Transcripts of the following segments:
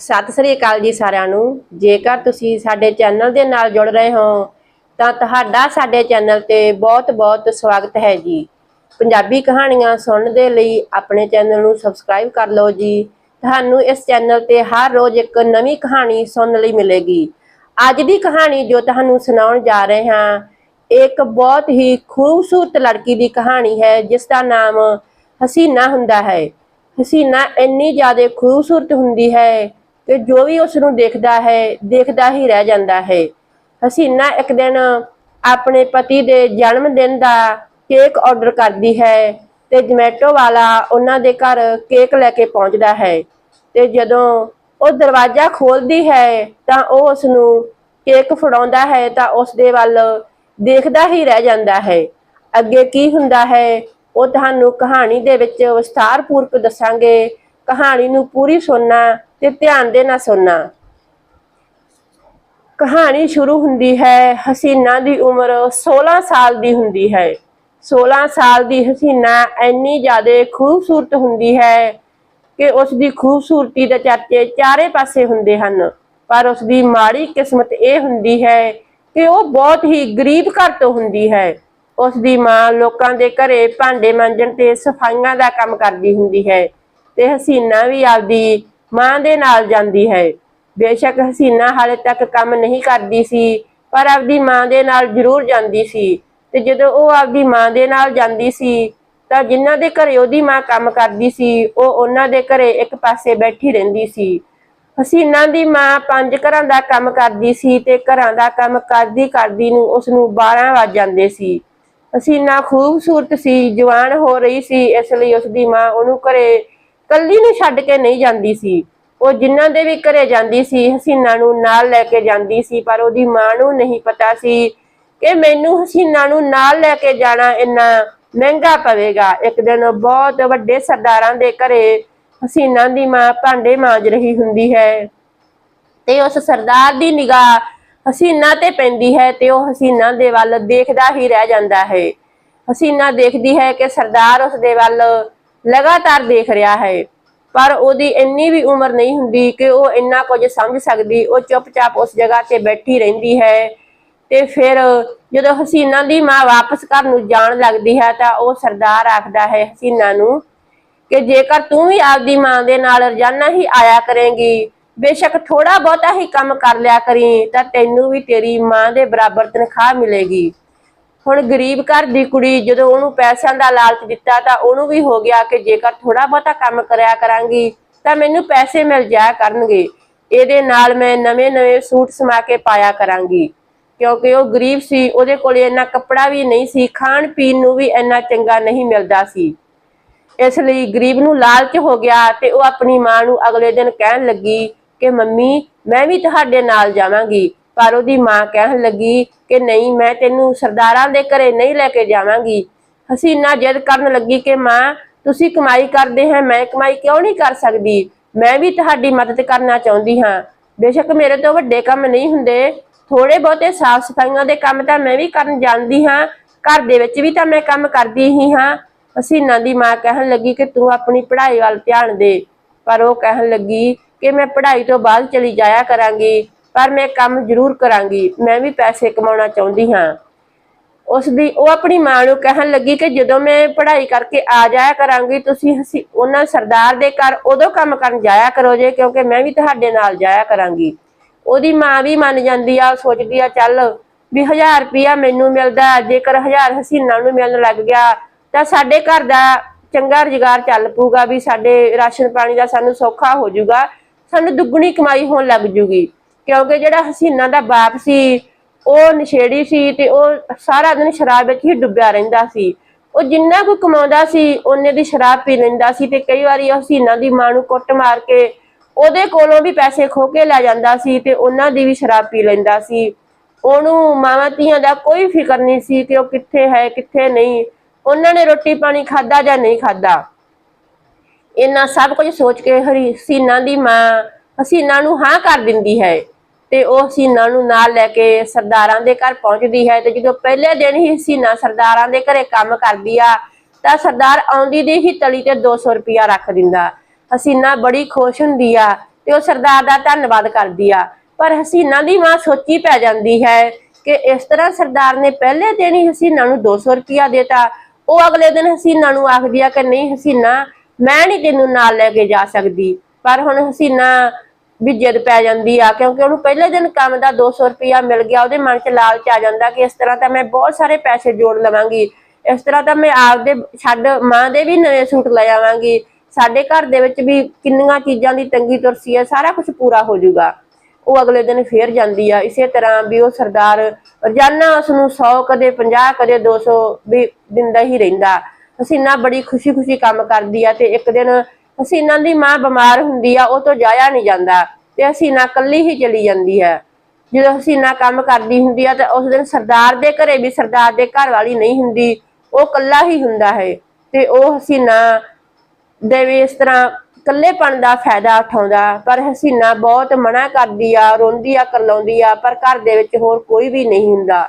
ਸਤਿ ਸ੍ਰੀ ਅਕਾਲ ਜੀ ਸਾਰਿਆਂ ਨੂੰ। ਜੇਕਰ ਤੁਸੀਂ ਸਾਡੇ ਚੈਨਲ ਦੇ ਨਾਲ ਜੁੜ ਰਹੇ ਹੋ, ਤਾਂ ਤੁਹਾਡਾ ਸਾਡੇ ਚੈਨਲ ਤੇ ਬਹੁਤ-ਬਹੁਤ ਸਵਾਗਤ ਹੈ ਜੀ। ਪੰਜਾਬੀ ਕਹਾਣੀਆਂ ਸੁਣਨ ਦੇ ਲਈ ਆਪਣੇ ਚੈਨਲ ਨੂੰ ਸਬਸਕ੍ਰਾਈਬ ਕਰ ਲਓ ਜੀ। ਤੁਹਾਨੂੰ ਇਸ ਚੈਨਲ ਤੇ ਹਰ ਰੋਜ਼ ਇੱਕ ਨਵੀਂ ਕਹਾਣੀ ਸੁਣਨ ਲਈ ਮਿਲੇਗੀ। ਅੱਜ ਦੀ ਕਹਾਣੀ ਜੋ ਤੁਹਾਨੂੰ ਸੁਣਾਉਣ ਜਾ ਰਹੇ ਹਾਂ, ਇੱਕ ਬਹੁਤ ਹੀ ਖੂਬਸੂਰਤ ਲੜਕੀ ਦੀ ਕਹਾਣੀ ਹੈ, ਜਿਸ ਦਾ ਨਾਮ ਹਸੀਨਾ ਹੁੰਦਾ ਹੈ। ਹਸੀਨਾ ਇੰਨੀ ਜ਼ਿਆਦਾ ਖੂਬਸੂਰਤ ਹੁੰਦੀ ਹੈ ਕਿ ਜੋ ਵੀ ਉਸ ਨੂੰ ਦੇਖਦਾ ਹੈ, ਦੇਖਦਾ ਹੀ ਰਹਿ ਜਾਂਦਾ ਹੈ। ਹਸੀਨਾ ਇੱਕ ਦਿਨ ਆਪਣੇ ਪਤੀ ਦੇ ਜਨਮ ਦਿਨ ਦਾ ਕੇਕ ਆਰਡਰ ਕਰਦੀ ਹੈ ਤੇ ਜਮੈਟੋ ਵਾਲਾ ਉਹਨਾਂ ਦੇ ਘਰ ਕੇਕ ਲੈ ਕੇ ਪਹੁੰਚਦਾ ਹੈ। ਤੇ ਜਦੋਂ ਉਹ ਦਰਵਾਜ਼ਾ ਖੋਲਦੀ ਹੈ, ਤਾਂ ਉਹ ਉਸ ਨੂੰ ਕੇਕ ਫੜਾਉਂਦਾ ਹੈ, ਤਾਂ ਉਸ ਦੇ ਵੱਲ ਦੇਖਦਾ ਹੀ ਰਹਿ ਜਾਂਦਾ ਹੈ। ਅੱਗੇ ਕੀ ਹੁੰਦਾ ਹੈ, ਉਹ ਤੁਹਾਨੂੰ ਕਹਾਣੀ ਦੇ ਵਿੱਚ ਵਿਸਥਾਰਪੂਰਵਕ ਦੱਸਾਂਗੇ। ਕਹਾਣੀ ਨੂੰ ਪੂਰੀ ਸੁਣਨਾ ਤੇ ਧਿਆਨ ਦੇ ਨਾਲ ਸੁਣਨਾ। ਕਹਾਣੀ ਸ਼ੁਰੂ ਹੁੰਦੀ ਹੈ, ਹਸੀਨਾ ਦੀ ਉਮਰ 16 ਸਾਲ ਦੀ ਹੁੰਦੀ ਹੈ। 16 ਸਾਲ ਦੀ ਹਸੀਨਾ ਇੰਨੀ ਜ਼ਿਆਦਾ ਖੂਬਸੂਰਤ ਹੁੰਦੀ ਹੈ ਕਿ ਉਸ ਦੀ ਖੂਬਸੂਰਤੀ ਦੇ ਚਰਚੇ ਚਾਰੇ ਪਾਸੇ ਹੁੰਦੇ ਹਨ। ਪਰ ਉਸ ਦੀ ਮਾੜੀ ਕਿਸਮਤ ਇਹ ਹੁੰਦੀ ਹੈ ਕਿ ਉਹ ਬਹੁਤ ਹੀ ਗਰੀਬ ਘਰ ਤੋਂ ਹੁੰਦੀ ਹੈ। ਉਸ ਦੀ ਮਾਂ ਲੋਕਾਂ ਦੇ ਘਰੇ ਭਾਂਡੇ ਮਾਂਜਣ ਤੇ ਸਫਾਈਆਂ ਦਾ ਕੰਮ ਕਰਦੀ ਹੁੰਦੀ ਹੈ ਤੇ ਹਸੀਨਾ ਵੀ ਆਪਦੀ ਮਾਂ ਦੇ ਨਾਲ ਜਾਂਦੀ ਹੈ। ਬੇਸ਼ੱਕ ਹਸੀਨਾ ਹਾਲੇ ਤੱਕ ਕੰਮ ਨਹੀਂ ਕਰਦੀ ਸੀ, ਪਰ ਆਪਦੀ ਮਾਂ ਦੇ ਨਾਲ ਜ਼ਰੂਰ ਜਾਂਦੀ ਸੀ। ਤੇ ਜਦੋਂ ਉਹ ਆਪਦੀ ਮਾਂ ਦੇ ਨਾਲ ਜਾਂਦੀ ਸੀ, ਤਾਂ ਜਿਨ੍ਹਾਂ ਦੇ ਘਰੇ ਉਹਦੀ ਮਾਂ ਕੰਮ ਕਰਦੀ ਸੀ, ਉਹ ਉਹਨਾਂ ਦੇ ਘਰੇ ਇੱਕ ਪਾਸੇ ਬੈਠੀ ਰਹਿੰਦੀ ਸੀ। ਹਸੀਨਾ ਦੀ ਮਾਂ ਪੰਜ ਘਰਾਂ ਦਾ ਕੰਮ ਕਰਦੀ ਸੀ ਤੇ ਘਰਾਂ ਦਾ ਕੰਮ ਕਰਦੀ ਕਰਦੀ ਨੂੰ ਉਸ ਨੂੰ 12 ਵੱਜ ਜਾਂਦੇ ਸੀ। ਹਸੀਨਾ ਖੂਬਸੂਰਤ ਸੀ, ਜਵਾਨ ਹੋ ਰਹੀ ਸੀ, ਇਸ ਲਈ ਉਸ ਦੀ ਮਾਂ ਉਹਨੂੰ ਘਰੇ ਕੱਲੀ ਨੂੰ ਛੱਡ ਕੇ ਨਹੀਂ ਜਾਂਦੀ ਸੀ। ਉਹ ਜਿਨ੍ਹਾਂ ਦੇ ਵੀ ਘਰੇ ਜਾਂਦੀ ਸੀ, ਹਸੀਨਾ ਨੂੰ ਨਾਲ ਲੈ ਕੇ ਜਾਂਦੀ ਸੀ, ਪਰ ਉਹਦੀ ਮਾਂ ਨੂੰ ਨਹੀਂ ਪਤਾ ਸੀ ਕਿ ਮੈਨੂੰ ਹਸੀਨਾ ਨੂੰ ਨਾਲ ਲੈ ਕੇ ਜਾਣਾ ਇੰਨਾ ਮਹਿੰਗਾ ਪਵੇਗਾ। ਇੱਕ ਦਿਨ ਬਹੁਤ ਵੱਡੇ ਸਰਦਾਰਾਂ ਦੇ ਘਰੇ ਹਸੀਨਾ ਦੀ ਮਾਂ ਭਾਂਡੇ ਮਾਂਜ ਰਹੀ ਹੁੰਦੀ ਹੈ ਤੇ ਉਸ ਸਰਦਾਰ ਦੀ ਨਿਗਾਹ ਹਸੀਨਾ ਤੇ ਪੈਂਦੀ ਹੈ ਤੇ ਉਹ ਹਸੀਨਾ ਦੇ ਵੱਲ ਦੇਖਦਾ ਹੀ ਰਹਿ ਜਾਂਦਾ ਹੈ। ਹਸੀਨਾ ਦੇਖਦੀ ਹੈ ਕਿ ਸਰਦਾਰ ਉਸ ਦੇ ਵੱਲ ਲਗਾਤਾਰ ਦੇਖ ਰਿਹਾ ਹੈ। ਪਰ ਉਹਦੀ ਇੰਨੀ ਵੀ ਉਮਰ ਨਹੀਂ ਹੁੰਦੀ ਕਿ ਉਹ ਇੰਨਾ ਕੁਝ ਸਮਝ ਸਕਦੀ। ਉਹ ਚੁੱਪਚਾਪ ਉਸ ਜਗ੍ਹਾ ਤੇ ਬੈਠੀ ਰਹਿੰਦੀ ਹੈ ਤੇ ਫਿਰ ਜਦੋਂ ਹਸੀਨਾ ਦੀ ਮਾਂ ਵਾਪਸ ਘਰ ਨੂੰ ਜਾਣ ਲੱਗਦੀ ਹੈ ਤਾਂ ਉਹ ਸਰਦਾਰ ਆਖਦਾ ਹੈ, ਹਸੀਨਾ ਨੂੰ ਕਿ ਜੇਕਰ ਤੂੰ ਵੀ ਆਪਦੀ ਮਾਂ ਦੇ ਨਾਲ ਰੋਜ਼ਾਨਾ ਹੀ ਆਇਆ ਕਰੇਂਗੀ, ਬੇਸ਼ੱਕ ਥੋੜਾ ਬਹੁਤਾ ਹੀ ਕੰਮ ਕਰ ਲਿਆ ਕਰੀ, ਤਾਂ ਤੈਨੂੰ ਵੀ ਤੇਰੀ ਮਾਂ ਦੇ ਬਰਾਬਰ ਤਨਖਾਹ ਮਿਲੇਗੀ। ਹੁਣ ਗਰੀਬ ਘਰ ਦੀ ਕੁੜੀ ਜਦੋਂ ਉਹਨੂੰ ਪੈਸਿਆਂ ਦਾ ਲਾਲਚ ਦਿੱਤਾ ਤਾਂ ਉਹਨੂੰ ਵੀ ਹੋ ਗਿਆ ਕਿ ਜੇਕਰ ਥੋੜਾ ਬਹੁਤਾ ਕੰਮ ਕਰਿਆ ਕਰਾਂਗੀ ਤਾਂ ਮੈਨੂੰ ਪੈਸੇ ਮਿਲ ਜਾਇਆ ਕਰਨਗੇ। ਇਹਦੇ ਨਾਲ ਮੈਂ ਨਵੇਂ-ਨਵੇਂ ਸੂਟ ਸਮਾ ਕੇ ਪਾਇਆ ਕਰਾਂਗੀ। ਕਿਉਂਕਿ ਉਹ ਗਰੀਬ ਸੀ, ਉਹਦੇ ਕੋਲ ਇੰਨਾ ਕੱਪੜਾ ਵੀ ਨਹੀਂ ਸੀ ਖਾਣ ਪੀਣ ਨੂੰ ਵੀ ਇੰਨਾ ਚੰਗਾ ਨਹੀਂ ਮਿਲਦਾ ਸੀ। ਇਸ ਲਈ ਗਰੀਬ ਨੂੰ ਲਾਲਚ ਹੋ ਗਿਆ ਤੇ ਉਹ ਆਪਣੀ ਮਾਂ ਨੂੰ ਅਗਲੇ ਦਿਨ ਕਹਿਣ ਲੱਗੀ ਕਿ ਮੰਮੀ, ਮੈਂ ਵੀ ਤੁਹਾਡੇ ਨਾਲ ਜਾਵਾਂਗੀ। ਪਰ ਉਹਦੀ ਮਾਂ ਕਹਿਣ ਲੱਗੀ ਕਿ ਨਹੀਂ, ਮੈਂ ਤੈਨੂੰ ਸਰਦਾਰਾਂ ਦੇ ਘਰੇ ਨਹੀਂ ਲੈ ਕੇ ਜਾਵਾਂਗੀ। ਹਸੀਨਾ ਜਿੱਦ ਕਰਨ ਲੱਗੀ ਕਿ ਮਾਂ, ਤੁਸੀਂ ਕਮਾਈ ਕਰਦੇ ਹੈ, ਮੈਂ ਕਮਾਈ ਕਿਉਂ ਨਹੀਂ ਕਰ ਸਕਦੀ? ਮੈਂ ਵੀ ਤੁਹਾਡੀ ਮਦਦ ਕਰਨਾ ਚਾਹੁੰਦੀ ਹਾਂ। ਬੇਸ਼ੱਕ ਮੇਰੇ ਤੋਂ ਵੱਡੇ ਕੰਮ ਨਹੀਂ ਹੁੰਦੇ। ਥੋੜੇ ਬਹੁਤੇ ਸਾਫ਼ ਸਫਾਈਆਂ ਦੇ ਕੰਮ ਤਾਂ ਮੈਂ ਵੀ ਕਰਨ ਜਾਣਦੀ ਹਾਂ। ਘਰ ਦੇ ਵਿੱਚ ਵੀ ਤਾਂ ਮੈਂ ਕੰਮ ਕਰਦੀ ਹੀ ਹਾਂ। ਹਸੀਨਾ ਦੀ ਮਾਂ ਕਹਿਣ ਲੱਗੀ ਕਿ ਤੂੰ ਆਪਣੀ ਪੜ੍ਹਾਈ ਵੱਲ ਧਿਆਨ ਦੇ। ਪਰ ਉਹ ਕਹਿਣ ਲੱਗੀ ਕਿ ਮੈਂ ਪੜ੍ਹਾਈ ਤੋਂ ਬਾਅਦ ਚਲੀ ਜਾਇਆ ਕਰਾਂਗੀ। ਪਰ ਮੈਂ ਕੰਮ ਜ਼ਰੂਰ ਕਰਾਂਗੀ, ਮੈਂ ਵੀ ਪੈਸੇ ਕਮਾਉਣਾ ਚਾਹੁੰਦੀ ਹਾਂ। ਉਸ ਦੀ ਉਹ ਆਪਣੀ ਮਾਂ ਨੂੰ ਕਹਿਣ ਲੱਗੀ ਕਿ ਜਦੋਂ ਮੈਂ ਪੜ੍ਹਾਈ ਕਰਕੇ ਆ ਜਾਇਆ ਕਰਾਂਗੀ, ਤੁਸੀਂ ਹਸੀ- ਉਹਨਾਂ ਸਰਦਾਰ ਦੇ ਘਰ ਉਦੋਂ ਕੰਮ ਕਰਨ ਜਾਇਆ ਕਰੋ ਜੇ, ਕਿਉਂਕਿ ਮੈਂ ਵੀ ਤੁਹਾਡੇ ਨਾਲ ਜਾਇਆ ਕਰਾਂਗੀ। ਉਹਦੀ ਮਾਂ ਵੀ ਮੰਨ ਜਾਂਦੀ ਆ, ਉਹ ਸੋਚਦੀ ਆ, ਚੱਲ ਵੀ 1000 ਰੁਪਿਆ ਮੈਨੂੰ ਮਿਲਦਾ, ਜੇਕਰ 1000 ਹਸੀਨਾ ਨੂੰ ਮਿਲਣ ਲੱਗ ਗਿਆ, ਤਾਂ ਸਾਡੇ ਘਰ ਦਾ ਚੰਗਾ ਰੁਜ਼ਗਾਰ ਚੱਲ ਪੂਗਾ ਵੀ ਸਾਡੇ ਰਾਸ਼ਨ ਪਾਣੀ ਦਾ ਸਾਨੂੰ ਸੌਖਾ ਹੋ ਜਾਊਗਾ, ਸਾਨੂੰ ਦੁੱਗਣੀ ਕਮਾਈ ਹੋਣ ਲੱਗ ਜੂਗੀ। ਕਿਉਂਕਿ ਜਿਹੜਾ ਹਸੀਨਾ ਦਾ ਬਾਪ ਸੀ, ਉਹ ਨਸ਼ੇੜੀ ਸੀ ਤੇ ਉਹ ਸਾਰਾ ਦਿਨ ਸ਼ਰਾਬ ਵਿੱਚ ਹੀ ਡੁੱਬਿਆ ਰਹਿੰਦਾ ਸੀ। ਉਹ ਜਿੰਨਾ ਕੁ ਕਮਾਉਂਦਾ ਸੀ, ਉਹਨੇ ਦੀ ਸ਼ਰਾਬ ਪੀ ਲੈਂਦਾ ਸੀ ਤੇ ਕਈ ਵਾਰੀ ਹਸੀਨਾ ਦੀ ਮਾਂ ਨੂੰ ਕੁੱਟ ਮਾਰ ਕੇ ਉਹਦੇ ਕੋਲੋਂ ਵੀ ਪੈਸੇ ਖੋ ਕੇ ਲੈ ਜਾਂਦਾ ਸੀ ਤੇ ਉਹਨਾਂ ਦੀ ਵੀ ਸ਼ਰਾਬ ਪੀ ਲੈਂਦਾ ਸੀ। ਉਹਨੂੰ ਮਾਵਾਂ ਧੀਆਂ ਦਾ ਕੋਈ ਫਿਕਰ ਨਹੀਂ ਸੀ ਕਿ ਉਹ ਕਿੱਥੇ ਹੈ, ਕਿੱਥੇ ਨਹੀਂ। ਉਹਨਾਂ ਨੇ ਰੋਟੀ ਪਾਣੀ ਖਾਦਾ ਜਾਂ ਨਹੀਂ ਖਾਦਾ ਇਹਨਾਂ ਸਭ ਕੁਝ ਸੋਚ ਕੇ ਹਰੀ ਹਸੀਨਾ ਦੀ ਮਾਂ ਹਸੀਨਾ ਨੂੰ ਹਾਂ ਕਰ ਦਿੰਦੀ ਹੈ। ਤੇ ਉਹ ਹਸੀਨਾ ਨੂੰ ਨਾਲ ਲੈ ਕੇ ਸਰਦਾਰਾਂ ਦੇ ਘਰ ਪਹੁੰਚਦੀ ਹੈ ਤੇ ਜਦੋਂ ਪਹਿਲੇ ਦਿਨ ਹੀ ਹਸੀਨਾ ਸਰਦਾਰਾਂ ਦੇ ਘਰੇ ਕੰਮ ਕਰਦੀ ਆ, ਤਾਂ ਸਰਦਾਰ ਆਉਂਦੀ ਦੀ ਹੀ ਤਲੀ ਤੇ 200 ਰੁਪਿਆ ਰੱਖ ਦਿੰਦਾ। ਹਸੀਨਾ ਬੜੀ ਖੁਸ਼ ਹੁੰਦੀ ਆ ਤੇ ਉਹ ਸਰਦਾਰ ਦਾ ਧੰਨਵਾਦ ਕਰਦੀ ਆ। ਪਰ ਹਸੀਨਾ ਦੀ ਮਾਂ ਸੋਚੀ ਪੈ ਜਾਂਦੀ ਹੈ ਕਿ ਇਸ ਤਰ੍ਹਾਂ ਸਰਦਾਰ ਨੇ ਪਹਿਲੇ ਦਿਨ ਹੀ ਹਸੀਨਾ ਨੂੰ 200 ਰੁਪਇਆ ਦੇਤਾ। ਉਹ ਅਗਲੇ ਦਿਨ ਹਸੀਨਾ ਨੂੰ ਆਖਦੀ ਆ ਕਿ ਨਹੀਂ ਹਸੀਨਾ, ਮੈਂ ਨਹੀਂ ਤੈਨੂੰ ਨਾਲ ਲੈ ਕੇ ਜਾ ਸਕਦੀ। ਪਰ ਹੁਣ ਹਸੀਨਾ ਵੀ ਜਿੱਦ ਪੈ ਜਾਂਦੀ ਆ, ਕਿਉਂਕਿ ਉਹਨੂੰ ਪਹਿਲੇ ਦਿਨ ਕੰਮ ਦਾ 200 ਰੁਪਇਆ ਮਿਲ ਗਿਆ, ਉਹਦੇ ਮਨ 'ਚ ਲਾਲਚ ਆ ਜਾਂਦਾ ਕਿ ਇਸ ਤਰ੍ਹਾਂ ਤਾਂ ਮੈਂ ਬਹੁਤ ਸਾਰੇ ਪੈਸੇ ਜੋੜ ਲਵਾਂਗੀ, ਇਸ ਤਰ੍ਹਾਂ ਤਾਂ ਮੈਂ ਆਪਦੇ ਛੱਡ ਮਾਂ ਦੇ ਵੀ ਨਵੇਂ ਸੂਟ ਲੈ ਆਵਾਂਗੀ, ਸਾਡੇ ਘਰ ਦੇ ਵਿੱਚ ਵੀ ਕਿੰਨੀਆਂ ਚੀਜ਼ਾਂ ਦੀ ਤੰਗੀ ਤੁਰਸੀ ਹੈ ਸਾਰਾ ਕੁਝ ਪੂਰਾ ਹੋ ਜਾਊਗਾ। ਉਹ ਅਗਲੇ ਦਿਨ ਫੇਰ ਜਾਂਦੀ ਆ, ਇਸੇ ਤਰ੍ਹਾਂ ਵੀ ਉਹ ਸਰਦਾਰ ਰੋਜ਼ਾਨਾ ਉਸ ਨੂੰ 100 ਕਦੇ 50 ਕਦੇ 200 ਵੀ ਦਿੰਦਾ ਹੀ ਰਹਿੰਦਾ। ਹਸੀਨਾ ਬੜੀ ਖੁਸ਼ੀ-ਖੁਸ਼ੀ ਕੰਮ ਕਰਦੀ ਆ ਤੇ ਇੱਕ ਦਿਨ ਹਸੀਨਾ ਦੀ ਮਾਂ ਬਿਮਾਰ ਹੁੰਦੀ ਆ, ਉਹ ਤੋਂ ਜਾਇਆ ਨਹੀਂ ਜਾਂਦਾ। ਤੇ ਹਸੀਨਾ ਇਕੱਲੀ ਹੀ ਚਲੀ ਜਾਂਦੀ ਹੈ। ਜਦੋਂ ਹਸੀਨਾ ਕੰਮ ਕਰਦੀ ਹੁੰਦੀ ਆ, ਤਾਂ ਉਸ ਦਿਨ ਸਰਦਾਰ ਦੇ ਘਰੇ ਵੀ ਸਰਦਾਰ ਦੇ ਘਰ ਵਾਲੀ ਨਹੀਂ ਹੁੰਦੀ। ਉਹ ਇਕੱਲਾ ਹੀ ਹੁੰਦਾ ਹੈ। ਤੇ ਉਹ ਹਸੀਨਾ ਦੇ ਵੀ ਇਸ ਤਰ੍ਹਾਂ ਕੱਲੇਪਣ ਦਾ ਫਾਇਦਾ ਉਠਾਉਂਦਾ। ਪਰ ਹਸੀਨਾ ਬਹੁਤ ਮਨਾ ਕਰਦੀ ਆ, ਰੋਂਦੀ ਆ, ਕਰਲਾਉਂਦੀ ਆ, ਪਰ ਘਰ ਦੇ ਵਿੱਚ ਹੋਰ ਕੋਈ ਵੀ ਨਹੀਂ ਹੁੰਦਾ।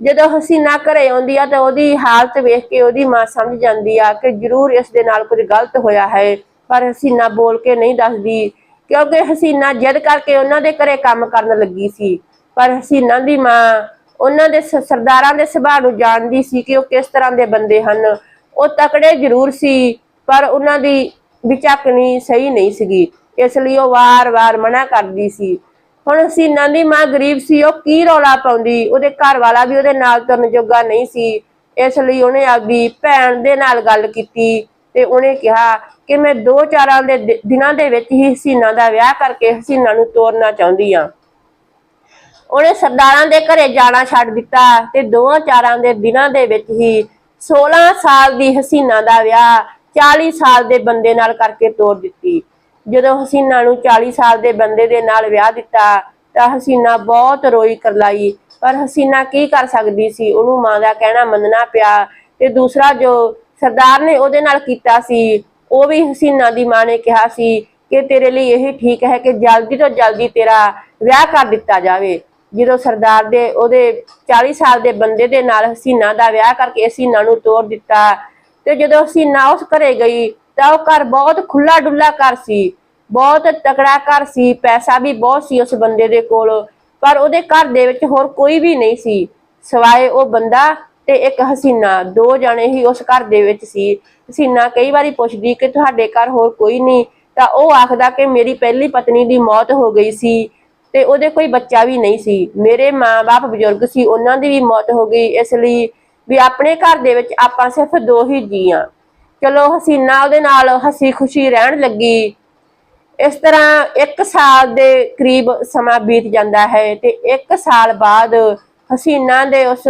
ਜਦੋਂ ਹਸੀਨਾ ਘਰੇ ਆਉਂਦੀ ਆ ਤਾਂ ਉਹਦੀ ਹਾਲਤ ਵੇਖ ਕੇ ਉਹਦੀ ਮਾਂ ਸਮਝ ਜਾਂਦੀ ਆ ਕਿ ਜ਼ਰੂਰ ਇਸ ਦੇ ਨਾਲ ਕੁਝ ਗਲਤ ਹੋਇਆ ਹੈ, ਪਰ ਹਸੀਨਾ ਬੋਲ ਕੇ ਨਹੀਂ ਦੱਸਦੀ, ਕਿਉਂਕਿ ਹਸੀਨਾ ਜਿੱਦ ਕਰਕੇ ਉਹਨਾਂ ਦੇ ਘਰੇ ਕੰਮ ਕਰਨ ਲੱਗੀ ਸੀ। ਪਰ ਹਸੀਨਾ ਦੀ ਮਾਂ ਉਹਨਾਂ ਦੇ ਸਰਦਾਰਾਂ ਦੇ ਸੁਭਾਅ ਨੂੰ ਜਾਣਦੀ ਸੀ ਕਿ ਉਹ ਕਿਸ ਤਰ੍ਹਾਂ ਦੇ ਬੰਦੇ ਹਨ। ਉਹ ਤਕੜੇ ਜ਼ਰੂਰ ਸੀ, ਪਰ ਉਹਨਾਂ ਦੀ ਵਿਚਾਕਣੀ ਸਹੀ ਨਹੀਂ ਸੀਗੀ, ਇਸ ਲਈ ਉਹ ਵਾਰ-ਵਾਰ ਮਨਾ ਕਰਦੀ ਸੀ। ਹੁਣ ਹਸੀਨਾ ਦੀ ਮਾਂ ਗਰੀਬ ਸੀ, ਉਹ ਕੀ ਰੌਲਾ ਪਾਉਂਦੀ? ਉਹਦੇ ਘਰ ਵਾਲਾ ਵੀ ਉਹਦੇ ਨਾਲ ਤੁਰਨ ਜੋਗਾ ਨਹੀਂ ਸੀ। ਇਸ ਲਈ ਉਹਨੇ ਆਪਦੀ ਭੈਣ ਦੇ ਨਾਲ ਗੱਲ ਕੀਤੀ ਤੇ ਉਹਨੇ ਕਿਹਾ ਕਿ ਮੈਂ ਦੋ ਚਾਰਾਂ ਦੇ ਦਿਨਾਂ ਦੇ ਵਿੱਚ ਹੀ ਹਸੀਨਾ ਦਾ ਵਿਆਹ ਕਰਕੇ ਹਸੀਨਾ ਨੂੰ ਤੋਰਨਾ ਚਾਹੁੰਦੀ ਆ ਉਹਨੇ ਸਰਦਾਰਾਂ ਦੇ ਘਰੇ ਜਾਣਾ ਛੱਡ ਦਿੱਤਾ ਤੇ ਦੋ ਚਾਰਾਂ ਦੇ ਦਿਨਾਂ ਦੇ ਵਿੱਚ ਹੀ 16 ਸਾਲ ਦੀ ਹਸੀਨਾ ਦਾ ਵਿਆਹ 40 ਸਾਲ ਦੇ ਬੰਦੇ ਨਾਲ ਕਰਕੇ ਤੋਰ ਦਿੱਤੀ। ਜਦੋਂ ਹਸੀਨਾ ਨੂੰ 40 ਸਾਲ ਦੇ ਬੰਦੇ ਦੇ ਨਾਲ ਵਿਆਹ ਦਿੱਤਾ, ਤਾਂ ਹਸੀਨਾ ਬਹੁਤ ਰੋਈ ਕਰਲਾਈ। ਪਰ ਹਸੀਨਾ ਕੀ ਕਰ ਸਕਦੀ ਸੀ? ਉਹਨੂੰ ਮਾਂ ਦਾ ਕਹਿਣਾ ਮੰਨਣਾ ਪਿਆ। ਤੇ ਦੂਸਰਾ ਜੋ ਸਰਦਾਰ ਨੇ ਉਹਦੇ ਨਾਲ ਕੀਤਾ ਸੀ, ਉਹ ਵੀ ਹਸੀਨਾ ਦੀ ਮਾਂ ਨੇ ਕਿਹਾ ਸੀ ਕਿ ਤੇਰੇ ਲਈ ਇਹ ਠੀਕ ਹੈ ਕਿ ਜਲਦੀ ਤੋਂ ਜਲਦੀ ਤੇਰਾ ਵਿਆਹ ਕਰ ਦਿੱਤਾ ਜਾਵੇ। ਜਦੋਂ ਸਰਦਾਰ ਦੇ ਉਹਦੇ 40 ਸਾਲ ਦੇ ਬੰਦੇ ਦੇ ਨਾਲ ਹਸੀਨਾ ਦਾ ਵਿਆਹ ਕਰਕੇ ਹਸੀਨਾ ਨੂੰ ਤੋੜ ਦਿੱਤਾ, ਤੇ ਜਦੋਂ ਹਸੀਨਾ ਉਸ ਘਰੇ ਗਈ ਤਾਂ ਉਹ ਘਰ ਬਹੁਤ ਖੁੱਲਾ ਡੁੱਲਾ ਘਰ ਸੀ, ਬਹੁਤ ਤਕੜਾ ਘਰ ਸੀ, ਪੈਸਾ ਵੀ ਬਹੁਤ ਸੀ ਉਸ ਬੰਦੇ ਦੇ ਕੋਲ, ਪਰ ਉਹਦੇ ਘਰ ਦੇ ਵਿੱਚ ਹੋਰ ਕੋਈ ਵੀ ਨਹੀਂ ਸੀ, ਸਵਾਏ ਉਹ ਬੰਦਾ ਤੇ ਇੱਕ ਹਸੀਨਾ, ਦੋ ਜਣੇ ਹੀ ਉਸ ਘਰ ਦੇ ਵਿੱਚ ਸੀ, ਹਸੀਨਾ ਕਈ ਵਾਰੀ ਪੁੱਛਦੀ ਕਿ ਤੁਹਾਡੇ ਘਰ ਹੋਰ ਕੋਈ ਨਹੀਂ, ਤਾਂ ਉਹ ਆਖਦਾ ਕਿ ਮੇਰੀ ਪਹਿਲੀ ਪਤਨੀ ਦੀ ਮੌਤ ਹੋ ਗਈ ਸੀ, ਤੇ ਉਹਦੇ ਕੋਈ ਬੱਚਾ ਵੀ ਨਹੀਂ ਸੀ, ਮੇਰੇ ਮਾਂ-ਬਾਪ ਬਜ਼ੁਰਗ ਸੀ, ਉਹਨਾਂ ਦੀ ਵੀ ਮੌਤ ਹੋ ਗਈ, ਇਸ ਲਈ ਵੀ ਆਪਣੇ ਘਰ ਦੇ ਵਿੱਚ ਆਪਾਂ ਸਿਰਫ ਦੋ ਹੀ ਜੀ ਆ। ਚਲੋ ਹਸੀਨਾ ਉਹਦੇ ਨਾਲ ਹਸੀ ਖੁਸ਼ੀ ਰਹਿਣ ਲੱਗੀ। ਇਸ ਤਰ੍ਹਾਂ 1 ਸਾਲ ਦੇ ਕਰੀਬ ਸਮਾਂ ਬੀਤ ਜਾਂਦਾ ਹੈ ਤੇ 1 ਸਾਲ ਬਾਅਦ ਹਸੀਨਾ ਦੇ ਉਸ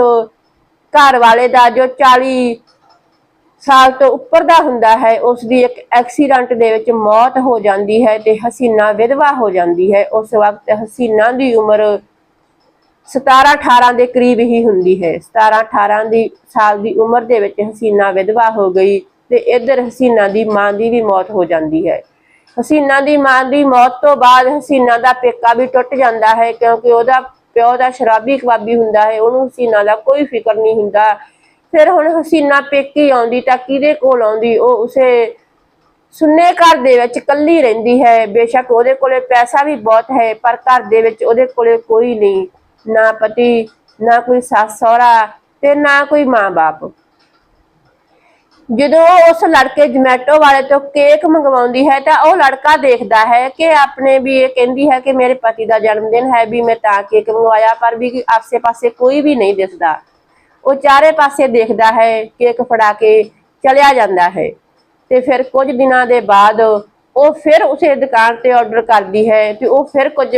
ਘਰ ਵਾਲੇ ਦਾ ਜੋ 40 ਸਾਲ ਤੋਂ ਉੱਪਰ ਦਾ ਹੁੰਦਾ ਹੈ ਉਸ ਦੀ ਇੱਕ ਐਕਸੀਡੈਂਟ ਦੇ ਵਿੱਚ ਮੌਤ ਹੋ ਜਾਂਦੀ ਹੈ ਤੇ ਹਸੀਨਾ ਵਿਧਵਾ ਹੋ ਜਾਂਦੀ ਹੈ। ਉਸ ਵਕਤ ਹਸੀਨਾ ਦੀ ਉਮਰ 17 18 ਦੇ ਕਰੀਬ ਹੀ ਹੁੰਦੀ ਹੈ। 17 18 ਦੀ ਸਾਲ ਦੀ ਉਮਰ ਦੇ ਵਿੱਚ ਹਸੀਨਾ ਵਿਧਵਾ ਹੋ ਗਈ। ਤੇ ਇੱਧਰ ਹਸੀਨਾ ਦੀ ਮਾਂ ਦੀ ਵੀ ਮੌਤ ਹੋ ਜਾਂਦੀ ਹੈ। ਹਸੀਨਾ ਦੀ ਮਾਂ ਦੀ ਮੌਤ ਤੋਂ ਬਾਅਦ ਹਸੀਨਾ ਦਾ ਪੇਕਾ ਵੀ ਟੁੱਟ ਜਾਂਦਾ ਹੈ ਕਿਉਂਕਿ ਉਹਦਾ ਪਿਓ ਦਾ ਸ਼ਰਾਬੀ ਖਵਾਬੀ ਹੁੰਦਾ ਹੈ, ਉਹਨੂੰ ਹਸੀਨਾ ਦਾ ਕੋਈ ਫਿਕਰ ਨਹੀਂ ਹੁੰਦਾ। ਫਿਰ ਹੁਣ ਹਸੀਨਾ ਪੇਕੀ ਆਉਂਦੀ ਤਾਂ ਕਿਹਦੇ ਕੋਲ ਆਉਂਦੀ? ਉਹ ਉਸੇ ਸੁੰਨੇ ਘਰ ਦੇ ਵਿੱਚ ਇਕੱਲੀ ਰਹਿੰਦੀ ਹੈ। ਬੇਸ਼ੱਕ ਉਹਦੇ ਕੋਲੇ ਪੈਸਾ ਵੀ ਬਹੁਤ ਹੈ, ਪਰ ਘਰ ਦੇ ਵਿੱਚ ਉਹਦੇ ਕੋਲੇ ਕੋਈ ਨਹੀਂ। ਨਾ ਪਤੀ, ਨਾ ਕੋਈ ਸੱਸ, ਸਹੁਰਾ ਤੇ ਨਾ ਕੋਈ ਮਾਂ-ਬਾਪ। ਜਦੋਂ ਉਸ ਲੜਕੇ ਜਮੈਟੋ ਵਾਲੇ ਤੋਂ ਕੇਕ ਮੰਗਵਾਉਂਦੀ ਹੈ ਤਾਂ ਉਹ ਲੜਕਾ ਦੇਖਦਾ ਹੈ ਕਿ ਆਪਣੇ ਵੀ ਇਹ ਕਹਿੰਦੀ ਹੈ ਕਿ ਮੇਰੇ ਪਤੀ ਦਾ ਜਨਮ ਦਿਨ ਹੈ ਵੀ ਮੈਂ ਤਾਂ ਕੇਕ ਮੰਗਵਾਇਆ, ਪਰ ਵੀ ਆਸੇ-ਪਾਸੇ ਕੋਈ ਵੀ ਨਹੀਂ ਦਿਸਦਾ। ਉਹ ਚਾਰੇ ਪਾਸੇ ਦੇਖਦਾ ਹੈ, ਕੇਕ ਫੜਾ ਕੇ ਚਲਿਆ ਜਾਂਦਾ ਹੈ। ਤੇ ਫਿਰ ਕੁਝ ਦਿਨਾਂ ਦੇ ਬਾਅਦ ਉਹ ਫਿਰ ਉਸੇ ਦੁਕਾਨ ਤੇ ਆਰਡਰ ਕਰਦੀ ਹੈ ਤੇ ਉਹ ਫਿਰ ਕੁਝ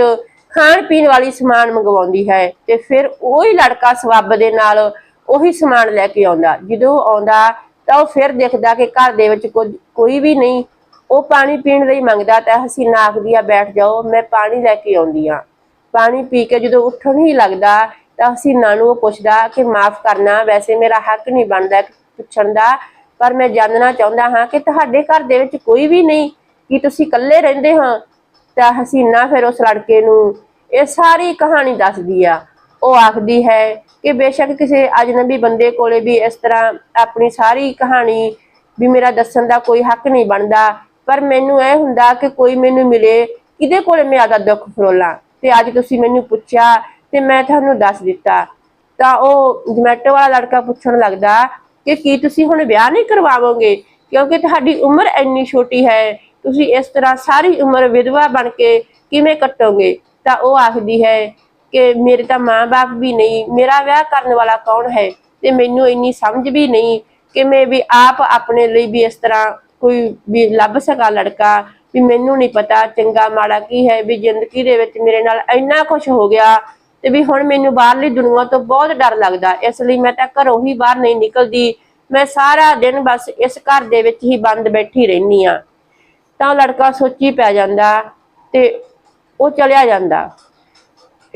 ਖਾਣ ਪੀਣ ਵਾਲੀ ਸਮਾਨ ਮੰਗਵਾਉਂਦੀ ਹੈ ਤੇ ਫਿਰ ਉਹੀ ਲੜਕਾ ਸਵੱਬ ਦੇ ਨਾਲ ਉਹੀ ਸਮਾਨ ਲੈ ਕੇ ਆਉਂਦਾ। ਜਦੋਂ ਆਉਂਦਾ ਤਾਂ ਉਹ ਫਿਰ ਦੇਖਦਾ ਕਿ ਘਰ ਦੇ ਵਿੱਚ ਕੁਝ ਕੋਈ ਵੀ ਨਹੀਂ। ਉਹ ਪਾਣੀ ਪੀਣ ਲਈ ਮੰਗਦਾ ਤਾਂ ਹਸੀਨਾ ਆਖਦੀ ਆ, ਬੈਠ ਜਾਓ, ਮੈਂ ਪਾਣੀ ਲੈ ਕੇ ਆਉਂਦੀ ਆ। ਪਾਣੀ ਪੀ ਕੇ ਜਦੋਂ ਉੱਠਣ ਹੀ ਲੱਗਦਾ, ਤਾਂ ਹਸੀਨਾ ਨੂੰ ਉਹ ਪੁੱਛਦਾ ਕਿ, ਮਾਫ ਕਰਨਾ, ਵੈਸੇ ਮੇਰਾ ਹੱਕ ਨਹੀਂ ਬਣਦਾ ਪੁੱਛਣ ਦਾ, ਪਰ ਮੈਂ ਜਾਣਨਾ ਚਾਹੁੰਦਾ ਹਾਂ ਕਿ ਤੁਹਾਡੇ ਘਰ ਦੇ ਵਿੱਚ ਕੋਈ ਵੀ ਨਹੀਂ, ਕਿ ਤੁਸੀਂ ਇਕੱਲੇ ਰਹਿੰਦੇ ਹੋ? ਤਾਂ ਹਸੀਨਾ ਫਿਰ ਉਸ ਲੜਕੇ ਨੂੰ ਇਹ ਸਾਰੀ ਕਹਾਣੀ ਦੱਸਦੀ ਆ। ਉਹ ਆਖਦੀ ਹੈ ਕਿ ਬੇਸ਼ੱਕ ਕਿਸੇ ਅਜਨਬੀ ਬੰਦੇ ਕੋਲੇ ਵੀ ਇਸ ਤਰ੍ਹਾਂ ਆਪਣੀ ਸਾਰੀ ਕਹਾਣੀ ਵੀ ਮੇਰਾ ਦੱਸਣ ਦਾ ਕੋਈ ਹੱਕ ਨਹੀਂ ਬਣਦਾ। ਪਰ ਮੈਨੂੰ ਇਹ ਹੁੰਦਾ ਕਿ ਕੋਈ ਮੈਨੂੰ ਮਿਲੇ, ਕਿਹਦੇ ਕੋਲੇ ਮੈਂ ਆਦਾ ਦੁੱਖ ਫਰੋਲਾਂ? ਤੇ ਅੱਜ ਤੁਸੀਂ ਮੈਨੂੰ ਪੁੱਛਿਆ ਤੇ ਮੈਂ ਤੁਹਾਨੂੰ ਦੱਸ ਦਿੱਤਾ। ਤਾਂ ਉਹ ਜਮੈਟੋ ਵਾਲਾ ਲੜਕਾ ਪੁੱਛਣ ਲੱਗਦਾ ਕਿ ਕੀ ਤੁਸੀਂ ਹੁਣ ਵਿਆਹ ਨਹੀਂ ਕਰਵਾਵੋਗੇ? ਕਿਉਂਕਿ ਤੁਹਾਡੀ ਉਮਰ ਇੰਨੀ ਛੋਟੀ ਹੈ, ਤੁਸੀਂ ਇਸ ਤਰ੍ਹਾਂ ਸਾਰੀ ਉਮਰ ਵਿਧਵਾ ਬਣ ਕੇ ਕਿਵੇਂ ਕੱਟੋਗੇ? ਤਾਂ ਉਹ ਆਖਦੀ ਹੈ ਕਿ ਮੇਰੇ ਤਾਂ ਮਾਂ-ਬਾਪ ਵੀ ਨਹੀਂ, ਮੇਰਾ ਵਿਆਹ ਕਰਨ ਵਾਲਾ ਕੌਣ ਹੈ? ਤੇ ਮੈਨੂੰ ਇੰਨੀ ਸਮਝ ਵੀ ਨਹੀਂ ਕਿ ਮੈਂ ਵੀ ਆਪ ਆਪਣੇ ਲਈ ਵੀ ਇਸ ਤਰ੍ਹਾਂ ਕੋਈ ਵੀ ਲੱਭ ਸਕਾਂ ਲੜਕਾ, ਵੀ ਮੈਨੂੰ ਨਹੀਂ ਪਤਾ ਚੰਗਾ ਮਾੜਾ ਕੀ ਹੈ, ਵੀ ਜ਼ਿੰਦਗੀ ਦੇ ਵਿੱਚ ਮੇਰੇ ਨਾਲ ਇੰਨਾ ਕੁਝ ਹੋ ਗਿਆ ਤੇ ਵੀ ਹੁਣ ਮੈਨੂੰ ਬਾਹਰਲੀ ਦੁਨੀਆ ਤੋਂ ਬਹੁਤ ਡਰ ਲੱਗਦਾ। ਇਸ ਲਈ ਮੈਂ ਤਾਂ ਘਰੋਂ ਹੀ ਬਾਹਰ ਨਹੀਂ ਨਿਕਲਦੀ। ਮੈਂ ਸਾਰਾ ਦਿਨ ਬਸ ਇਸ ਘਰ ਦੇ ਵਿੱਚ ਹੀ ਬੰਦ ਬੈਠੀ ਰਹਿਨੀ ਆ ਤਾਂ ਲੜਕਾ ਸੋਚੀ ਪੈ ਜਾਂਦਾ ਤੇ ਉਹ ਚਲਿਆ ਜਾਂਦਾ।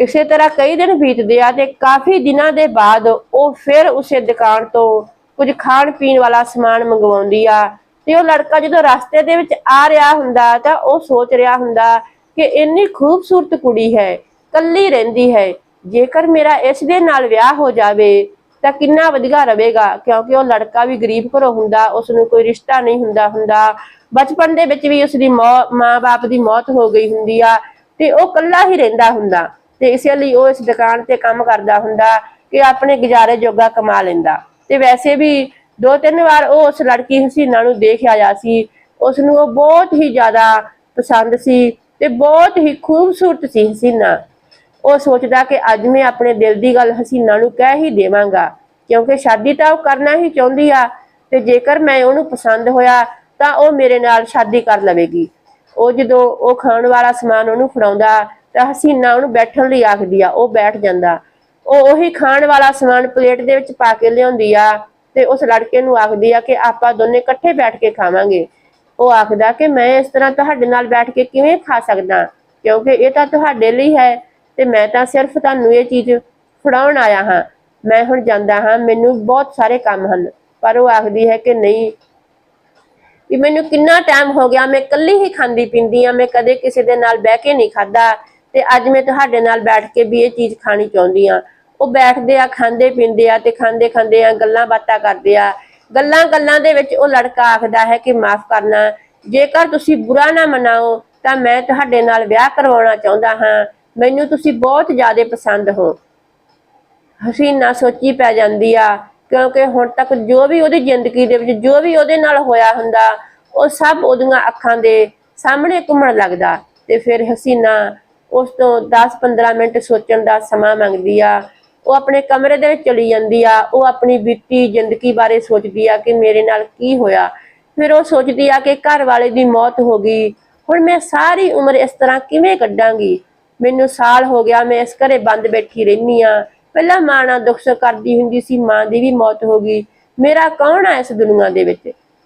ਇਸੇ ਤਰ੍ਹਾਂ ਕਈ ਦਿਨ ਬੀਤਦੇ ਆ ਤੇ ਕਾਫੀ ਦਿਨਾਂ ਦੇ ਬਾਅਦ ਉਹ ਫਿਰ ਉਸੇ ਦੁਕਾਨ ਤੋਂ ਕੁਝ ਖਾਣ ਪੀਣ ਵਾਲਾ ਸਮਾਨ ਮੰਗਵਾਉਂਦੀ ਆ। ਤੇ ਉਹ ਲੜਕਾ ਜਦੋਂ ਰਸਤੇ ਦੇ ਵਿੱਚ ਆ ਰਿਹਾ ਹੁੰਦਾ ਤਾਂ ਉਹ ਸੋਚ ਰਿਹਾ ਹੁੰਦਾ ਕਿ ਇੰਨੀ ਖੂਬਸੂਰਤ ਕੁੜੀ ਹੈ ਕੱਲੀ ਰਹਿੰਦੀ ਹੈ, ਜੇਕਰ ਮੇਰਾ ਇਸ ਦੇ ਨਾਲ ਵਿਆਹ ਹੋ ਜਾਵੇ ਤਾਂ ਕਿੰਨਾ ਵਧੀਆ ਰਹੇਗਾ, ਕਿਉਂਕਿ ਉਹ ਲੜਕਾ ਵੀ ਗਰੀਬ ਘਰੋਂ ਹੁੰਦਾ ਉਸ ਨੂੰ ਕੋਈ ਰਿਸ਼ਤਾ ਨਹੀਂ ਹੁੰਦਾ ਹੁੰਦਾ। ਬਚਪਨ ਦੇ ਵਿੱਚ ਵੀ ਉਸ ਦੀ ਮਾਂ-ਬਾਪ ਦੀ ਮੌਤ ਹੋ ਗਈ ਹੁੰਦੀ ਆ ਤੇ ਉਹ ਕੱਲਾ ਹੀ ਰਹਿੰਦਾ ਹੁੰਦਾ। ਤੇ ਇਸੇ ਲਈ ਉਹ ਇਸ ਦੁਕਾਨ ਤੇ ਕੰਮ ਕਰਦਾ ਹੁੰਦਾ ਕਿ ਆਪਣੇ ਗੁਜ਼ਾਰੇ ਜੋਗਾ ਕਮਾ ਲੈਂਦਾ। ਤੇ ਵੈਸੇ ਵੀ ਦੋ ਤਿੰਨ ਵਾਰ ਉਹ ਉਸ ਲੜਕੀ ਹਸੀਨਾ ਨੂੰ ਦੇਖ ਆਇਆ ਸੀ। ਉਸ ਨੂੰ ਉਹ ਬਹੁਤ ਹੀ ਜ਼ਿਆਦਾ ਪਸੰਦ ਸੀ ਤੇ ਬਹੁਤ ਹੀ ਖੂਬਸੂਰਤ ਸੀ ਹਸੀਨਾ। ਉਹ ਸੋਚਦਾ ਕਿ ਅੱਜ ਮੈਂ ਆਪਣੇ ਦਿਲ ਦੀ ਗੱਲ ਹਸੀਨਾ ਨੂੰ ਕਹਿ ਹੀ ਦੇਵਾਂਗਾ, ਕਿਉਂਕਿ ਸ਼ਾਦੀ ਤਾਂ ਉਹ ਕਰਨਾ ਹੀ ਚਾਹੁੰਦੀ ਆ ਤੇ ਜੇਕਰ ਮੈਂ ਉਹਨੂੰ ਪਸੰਦ ਹੋਇਆ ਤਾਂ ਉਹ ਮੇਰੇ ਨਾਲ ਸ਼ਾਦੀ ਕਰ ਲਵੇਗੀ। ਉਹ ਜਦੋਂ ਉਹ ਖਾਣ ਵਾਲਾ ਸਮਾਨ ਉਹਨੂੰ ਫੜਾਉਂਦਾ ਤਾਂ ਹਸੀਨਾ ਉਹਨੂੰ ਬੈਠਣ ਲਈ ਆਖਦੀ ਆ, ਉਹ ਬੈਠ ਜਾਂਦਾ। ਉਹ ਉਹੀ ਖਾਣ ਵਾਲਾ ਸਮਾਨ ਪਲੇਟ ਦੇ ਵਿੱਚ ਪਾ ਕੇ ਲਿਆਉਂਦੀ ਆ ਤੇ ਉਸ ਲੜਕੇ ਨੂੰ ਆਖਦੀ ਆ ਕਿ ਆਪਾਂ ਦੋਨੇ ਇਕੱਠੇ ਬੈਠ ਕੇ ਖਾਵਾਂਗੇ। ਉਹ ਆਖਦਾ ਕਿ ਮੈਂ ਇਸ ਤਰ੍ਹਾਂ ਤੁਹਾਡੇ ਨਾਲ ਬੈਠ ਕੇ ਕਿਵੇਂ ਖਾ ਸਕਦਾ? ਕਿਉਂਕਿ ਇਹ ਤਾਂ ਤੁਹਾਡੇ ਲਈ ਹੈ ਤੇ ਮੈਂ ਤਾਂ ਸਿਰਫ ਤੁਹਾਨੂੰ ਇਹ ਚੀਜ਼ ਫੜਾਉਣ ਆਇਆ ਹਾਂ। ਮੈਂ ਹੁਣ ਜਾਂਦਾ ਹਾਂ, ਮੈਨੂੰ ਬਹੁਤ ਸਾਰੇ ਕੰਮ ਹਨ, ਪਰ ਉਹ ਆਖਦੀ ਹੈ ਕਿ ਨਹੀਂ। ਵੀ ਮੈਨੂੰ ਕਿੰਨਾ ਟਾਈਮ ਹੋ ਗਿਆ, ਮੈਂ ਇਕੱਲੀ ਹੀ ਖਾਂਦੀ ਪੀਂਦੀ ਆ ਮੈਂ ਕਦੇ ਕਿਸੇ ਦੇ ਨਾਲ ਬਹਿ ਕੇ ਨਹੀਂ ਖਾਦਾ ਤੇ ਅੱਜ ਮੈਂ ਤੁਹਾਡੇ ਨਾਲ ਬੈਠ ਕੇ ਵੀ ਇਹ ਚੀਜ਼ ਖਾਣੀ ਚਾਹੁੰਦੀ ਆ ਉਹ ਬੈਠਦੇ ਆ, ਖਾਂਦੇ ਪੀਂਦੇ ਆ ਤੇ ਖਾਂਦੇ ਖਾਂਦੇ ਆ, ਗੱਲਾਂ ਬਾਤਾਂ ਕਰਦੇ ਆ। ਗੱਲਾਂ ਗੱਲਾਂ ਦੇ ਵਿੱਚ ਉਹ ਲੜਕਾ ਆਖਦਾ ਹੈ ਕਿ ਮਾਫ ਕਰਨਾ। ਜੇਕਰ ਤੁਸੀਂ ਬੁਰਾ ਨਾ ਮਨਾਓ, ਤਾਂ ਮੈਂ ਤੁਹਾਡੇ ਨਾਲ ਵਿਆਹ ਕਰਵਾਉਣਾ ਚਾਹੁੰਦਾ ਹਾਂ। ਮੈਨੂੰ ਤੁਸੀਂ ਬਹੁਤ ਜ਼ਿਆਦਾ ਪਸੰਦ ਹੋ। ਹਸੀਨਾ ਸੋਚੀ ਪੈ ਜਾਂਦੀ ਆ, ਕਿਉਂਕਿ ਹੁਣ ਤੱਕ ਜੋ ਵੀ ਉਹਦੀ ਜ਼ਿੰਦਗੀ ਦੇ ਵਿੱਚ ਜੋ ਵੀ ਉਹਦੇ ਨਾਲ ਹੋਇਆ ਹੁੰਦਾ, ਉਹ ਸਭ ਉਹਦੀਆਂ ਅੱਖਾਂ ਦੇ ਸਾਹਮਣੇ ਘੁੰਮਣ ਲੱਗਦਾ ਤੇ ਫਿਰ ਹਸੀਨਾ ਉਸ ਤੋਂ 10-15 ਮਿੰਟ ਸੋਚਣ ਦਾ ਸਮਾਂ ਮੰਗਦੀ ਆ। ਉਹ ਆਪਣੇ ਕਮਰੇ ਦੇ ਵਿੱਚ ਚਲੀ ਜਾਂਦੀ ਆ। ਉਹ ਆਪਣੀ ਬੀਤੀ ਜ਼ਿੰਦਗੀ ਬਾਰੇ ਸੋਚਦੀ ਆ ਕਿ ਮੇਰੇ ਨਾਲ ਕੀ ਹੋਇਆ। ਫਿਰ ਉਹ ਸੋਚਦੀ ਆ ਕਿ ਘਰ ਵਾਲੇ ਦੀ ਮੌਤ ਹੋ ਗਈ। ਹੁਣ ਮੈਂ ਸਾਰੀ ਉਮਰ ਇਸ ਤਰ੍ਹਾਂ ਕਿਵੇਂ ਕੱਢਾਂਗੀ? ਮੈਨੂੰ ਸਾਲ ਹੋ ਗਿਆ ਮੈਂ ਇਸ ਘਰੇ ਬੰਦ ਬੈਠੀ ਰਹਿਨੀ ਆ। ਪਹਿਲਾਂ ਮਾਂ ਨਾਲ ਦੁੱਖ ਸੁੱਖ ਕਰਦੀ ਹੁੰਦੀ ਸੀ, ਮਾਂ ਦੀ ਵੀ ਮੌਤ ਹੋ ਗਈ। ਮੇਰਾ ਕੌਣ ਆ ਇਸ ਦੁਨੀਆ ਦੇ ਵਿੱਚ?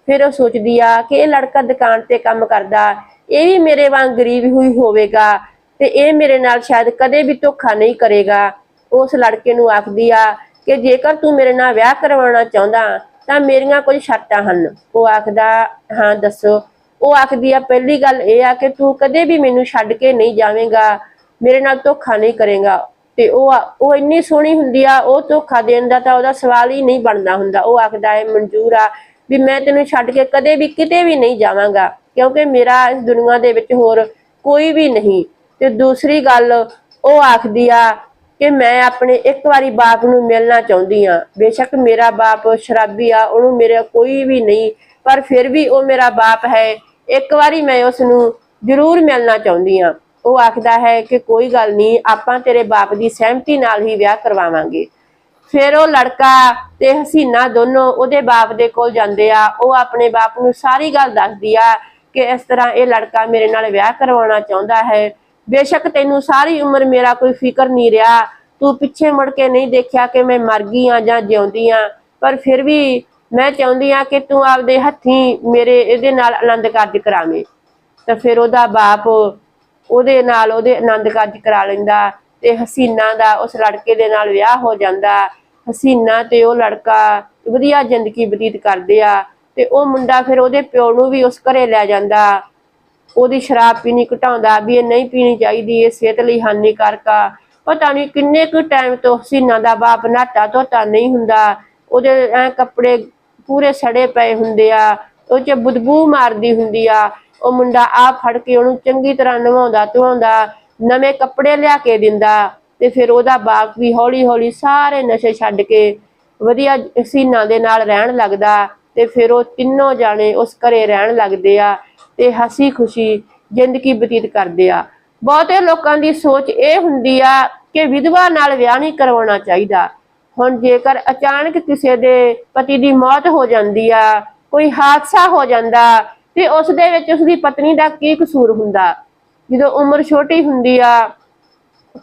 ਫਿਰ ਉਹ ਸੋਚਦੀ ਆ ਕਿ ਇਹ ਲੜਕਾ ਦੁਕਾਨ ਤੇ ਕੰਮ ਕਰਦਾ। ਇਹ ਵੀ ਮੇਰੇ ਵਾਂਗ ਗਰੀਬ ਹੋਈ ਹੋਵੇਗਾ। ਤੇ ਇਹ ਮੇਰੇ ਨਾਲ ਸ਼ਾਇਦ ਕਦੇ ਵੀ ਧੋਖਾ ਨਹੀਂ ਕਰੇਗਾ। ਉਸ ਲੜਕੇ ਨੂੰ ਆਖਦੀ ਆ ਕਿ ਜੇਕਰ ਤੂੰ ਮੇਰੇ ਨਾਲ ਵਿਆਹ ਕਰਵਾਉਣਾ ਚਾਹੁੰਦਾ ਤਾਂ ਮੇਰੀਆਂ ਕੁਝ ਸ਼ਰਤਾਂ ਹਨ। ਉਹ ਆਖਦਾ, ਹਾਂ, ਦੱਸੋ। ਉਹ ਆਖਦੀ ਆ, ਪਹਿਲੀ ਗੱਲ ਇਹ ਆ ਕਿ ਤੂੰ ਕਦੇ ਵੀ ਮੈਨੂੰ ਛੱਡ ਕੇ ਨਹੀਂ ਜਾਵੇਂਗਾ। ਮੇਰੇ ਨਾਲ ਧੋਖਾ ਨਹੀਂ ਕਰੇਗਾ। ਤੇ ਉਹ ਉਹ ਇੰਨੀ ਸੋਹਣੀ ਹੁੰਦੀ ਆ, ਉਹ ਧੋਖਾ ਦੇਣ ਦਾ ਤਾਂ ਉਹਦਾ ਸਵਾਲ ਹੀ ਨਹੀਂ ਬਣਦਾ ਹੁੰਦਾ। ਉਹ ਆਖਦਾ ਹੈ ਮਨਜ਼ੂਰ ਆ ਵੀ ਮੈਂ ਤੈਨੂੰ ਛੱਡ ਕੇ ਕਦੇ ਵੀ ਕਿਤੇ ਵੀ ਨਹੀਂ ਜਾਵਾਂਗਾ, ਕਿਉਂਕਿ ਮੇਰਾ ਇਸ ਦੁਨੀਆ ਦੇ ਵਿੱਚ ਹੋਰ ਕੋਈ ਵੀ ਨਹੀਂ। ਤੇ ਦੂਸਰੀ ਗੱਲ ਉਹ ਆਖਦੀ ਆ ਕਿ ਮੈਂ ਆਪਣੇ ਇੱਕ ਵਾਰੀ ਬਾਪ ਨੂੰ ਮਿਲਣਾ ਚਾਹੁੰਦੀ ਆ। ਬੇਸ਼ੱਕ ਮੇਰਾ ਬਾਪ ਸ਼ਰਾਬੀ ਆ, ਉਹਨੂੰ ਮੇਰੇ ਕੋਈ ਵੀ ਨਹੀਂ, ਪਰ ਫਿਰ ਵੀ ਉਹ ਮੇਰਾ ਬਾਪ ਹੈ। ਇੱਕ ਵਾਰੀ ਮੈਂ ਉਸ ਨੂੰ ਜ਼ਰੂਰ ਮਿਲਣਾ ਚਾਹੁੰਦੀ ਆ। ਉਹ ਆਖਦਾ ਹੈ ਕਿ ਕੋਈ ਗੱਲ ਨਹੀਂ, ਆਪਾਂ ਤੇਰੇ ਬਾਪ ਦੀ ਸਹਿਮਤੀ ਨਾਲ ਹੀ ਵਿਆਹ ਕਰਵਾਵਾਂਗੇ। ਫਿਰ ਉਹ ਲੜਕਾ ਤੇ ਹਸੀਨਾ ਦੋਨੋਂ ਉਹਦੇ ਬਾਪ ਦੇ ਕੋਲ ਜਾਂਦੇ ਆ। ਉਹ ਆਪਣੇ ਬਾਪ ਨੂੰ ਸਾਰੀ ਗੱਲ ਦੱਸਦੀ ਆ ਕਿ ਇਸ ਤਰ੍ਹਾਂ ਇਹ ਲੜਕਾ ਮੇਰੇ ਨਾਲ ਵਿਆਹ ਕਰਵਾਉਣਾ ਚਾਹੁੰਦਾ ਹੈ। ਬੇਸ਼ੱਕ ਤੈਨੂੰ ਸਾਰੀ ਉਮਰ ਮੇਰਾ ਕੋਈ ਫਿਕਰ ਨਹੀਂ ਰਿਹਾ। ਤੂੰ ਪਿੱਛੇ ਮੁੜ ਕੇ ਨਹੀਂ ਦੇਖਿਆ ਕਿ ਮੈਂ ਮਰ ਗਈ ਆ ਜਾਂ ਜਿਉਂਦੀ ਆ ਪਰ ਫਿਰ ਵੀ ਮੈਂ ਚਾਹੁੰਦੀ ਆ ਕਿ ਤੂੰ ਆਪਦੇ ਹੱਥੀਂ ਮੇਰੇ ਇਹਦੇ ਨਾਲ ਆਨੰਦ ਕਾਰਜ ਕਰਾਵੇਂ। ਤਾਂ ਫਿਰ ਉਹਦਾ ਬਾਪ ਉਹਦੇ ਨਾਲ ਉਹਦੇ ਆਨੰਦ ਕਾਰਜ ਕਰਾ ਲੈਂਦਾ ਤੇ ਹਸੀਨਾ ਦਾ ਉਸ ਲੜਕੇ ਦੇ ਨਾਲ ਵਿਆਹ ਹੋ ਜਾਂਦਾ। ਹਸੀਨਾ ਤੇ ਉਹ ਲੜਕਾ ਵਧੀਆ ਜ਼ਿੰਦਗੀ ਬਤੀਤ ਕਰਦੇ ਆ ਤੇ ਉਹ ਮੁੰਡਾ ਫਿਰ ਉਹਦੇ ਪਿਓ ਨੂੰ ਵੀ ਉਸ ਘਰੇ ਲੈ ਜਾਂਦਾ। ਉਹਦੀ ਸ਼ਰਾਬ ਪੀਣੀ ਘਟਾਉਂਦਾ ਵੀ ਇਹ ਨਹੀਂ ਪੀਣੀ ਚਾਹੀਦੀ, ਇਹ ਸਿਹਤ ਲਈ ਹਾਨੀਕਾਰਕ ਆ। ਪਤਾ ਨਹੀਂ ਕਿੰਨੇ ਕੁ ਟਾਈਮ ਤੋਂ ਹਸੀਨਾ ਦਾ ਬਾਪ ਨਾਟਾ ਧੋਤਾ ਨਹੀਂ ਹੁੰਦਾ। ਉਹਦੇ ਐ ਕੱਪੜੇ ਪੂਰੇ ਸੜੇ ਪਏ ਹੁੰਦੇ ਆ। ਉਹ ਚ ਬਦਬੂ ਮਾਰਦੀ ਹੁੰਦੀ ਆ। ਉਹ ਮੁੰਡਾ ਆ ਫੜ ਕੇ ਉਹਨੂੰ ਚੰਗੀ ਤਰ੍ਹਾਂ ਨਵਾਉਂਦਾ, ਧਵਾਉਂਦਾ, ਨਵੇਂ ਕੱਪੜੇ ਲਿਆ ਕੇ ਦਿੰਦਾ ਤੇ ਫਿਰ ਉਹਦਾ ਬਾਪ ਵੀ ਹੌਲੀ ਹੌਲੀ ਸਾਰੇ ਨਸ਼ੇ ਛੱਡ ਕੇ ਵਧੀਆ ਹਸੀਨਾ ਦੇ ਨਾਲ ਰਹਿਣ ਲੱਗਦਾ ਤੇ ਫਿਰ ਉਹ ਤਿੰਨੋਂ ਜਾਣੇ ਉਸ ਘਰੇ ਰਹਿਣ ਲੱਗਦੇ ਆ। ਤੇ ਹਸੀ ਖੁਸ਼ੀ ਜ਼ਿੰਦਗੀ ਬਤੀਤ ਕਰਦੇ ਆ। ਬਹੁਤੇ ਲੋਕਾਂ ਦੀ ਸੋਚ ਇਹ ਹੁੰਦੀ ਆ ਕਿ ਵਿਧਵਾ ਨਾਲ ਵਿਆਹ ਨਹੀਂ ਕਰਵਾਉਣਾ ਚਾਹੀਦਾ। ਹੁਣ ਜੇਕਰ ਅਚਾਨਕ ਕਿਸੇ ਦੇ ਪਤੀ ਦੀ ਮੌਤ ਹੋ ਜਾਂਦੀ ਆ, ਕੋਈ ਹਾਦਸਾ ਹੋ ਜਾਂਦਾ ਤੇ ਉਸ ਦੇ ਵਿੱਚ ਉਸ ਦੀ ਪਤਨੀ ਦਾ ਕੀ ਕਸੂਰ ਹੁੰਦਾ? ਜਦੋਂ ਉਮਰ ਛੋਟੀ ਹੁੰਦੀ ਆ,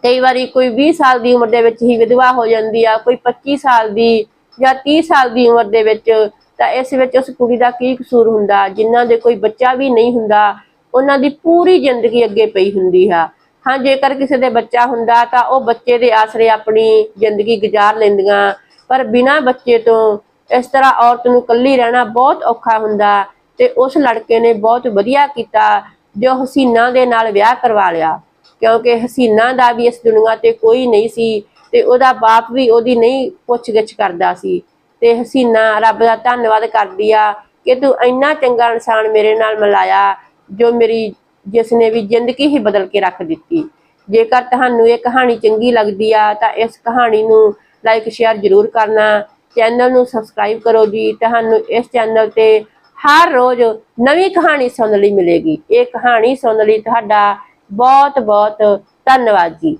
ਕਈ ਵਾਰੀ ਕੋਈ 20 ਸਾਲ ਦੀ ਉਮਰ ਦੇ ਵਿੱਚ ਹੀ ਵਿਧਵਾ ਹੋ ਜਾਂਦੀ ਆ, ਕੋਈ 25 ਸਾਲ ਦੀ ਜਾਂ 30 ਸਾਲ ਦੀ ਉਮਰ ਦੇ ਵਿੱਚ ਤਾਂ ਇਸ ਵਿੱਚ ਉਸ ਕੁੜੀ ਦਾ ਕੀ ਕਸੂਰ ਹੁੰਦਾ? ਜਿਨ੍ਹਾਂ ਦੇ ਕੋਈ ਬੱਚਾ ਵੀ ਨਹੀਂ ਹੁੰਦਾ, ਉਹਨਾਂ ਦੀ ਪੂਰੀ ਜ਼ਿੰਦਗੀ ਅੱਗੇ ਪਈ ਹੁੰਦੀ ਆ। ਹਾਂ, ਜੇਕਰ ਕਿਸੇ ਦੇ ਬੱਚਾ ਹੁੰਦਾ ਤਾਂ ਉਹ ਬੱਚੇ ਦੇ ਆਸਰੇ ਆਪਣੀ ਜ਼ਿੰਦਗੀ ਗੁਜ਼ਾਰ ਲੈਂਦੀਆਂ। ਪਰ ਬਿਨਾਂ ਬੱਚੇ ਤੋਂ ਇਸ ਤਰ੍ਹਾਂ ਔਰਤ ਨੂੰ ਇਕੱਲੀ ਰਹਿਣਾ ਬਹੁਤ ਔਖਾ ਹੁੰਦਾ ਤੇ ਉਸ ਲੜਕੇ ਨੇ ਬਹੁਤ ਵਧੀਆ ਕੀਤਾ, ਜੋ ਹਸੀਨਾ ਦੇ ਨਾਲ ਵਿਆਹ ਕਰਵਾ ਲਿਆ। ਕਿਉਂਕਿ ਹਸੀਨਾ ਦਾ ਵੀ ਇਸ ਦੁਨੀਆ ਤੇ ਕੋਈ ਨਹੀਂ ਸੀ ਤੇ ਉਹਦਾ ਬਾਪ ਵੀ ਉਹਦੀ ਨਹੀਂ ਪੁੱਛਗਿੱਛ ਕਰਦਾ ਸੀ। ਤੇ ਹਸੀਨਾ, ਰੱਬ ਦਾ ਧੰਨਵਾਦ ਕਰਦੀ ਆ ਕਿ ਤੂੰ ਇੰਨਾ ਚੰਗਾ ਇਨਸਾਨ ਮੇਰੇ ਨਾਲ ਮਿਲਾਇਆ, ਜੋ ਮੇਰੀ ਜਿਸ ਨੇ ਵੀ ਜ਼ਿੰਦਗੀ ਹੀ ਬਦਲ ਕੇ ਰੱਖ ਦਿੱਤੀ। ਜੇਕਰ ਤੁਹਾਨੂੰ ਇਹ ਕਹਾਣੀ ਚੰਗੀ ਲੱਗਦੀ ਆ, ਤਾਂ ਇਸ ਕਹਾਣੀ ਨੂੰ ਲਾਈਕ ਸ਼ੇਅਰ ਜ਼ਰੂਰ ਕਰਨਾ। ਚੈਨਲ ਨੂੰ ਸਬਸਕ੍ਰਾਈਬ ਕਰੋ ਜੀ। ਤੁਹਾਨੂੰ ਇਸ ਚੈਨਲ ਤੇ ਹਰ ਰੋਜ਼ ਨਵੀਂ ਕਹਾਣੀ ਸੁਣਨ ਲਈ ਮਿਲੇਗੀ। ਇਹ ਕਹਾਣੀ ਸੁਣਨ ਲਈ ਤੁਹਾਡਾ ਬਹੁਤ ਬਹੁਤ ਧੰਨਵਾਦ ਜੀ।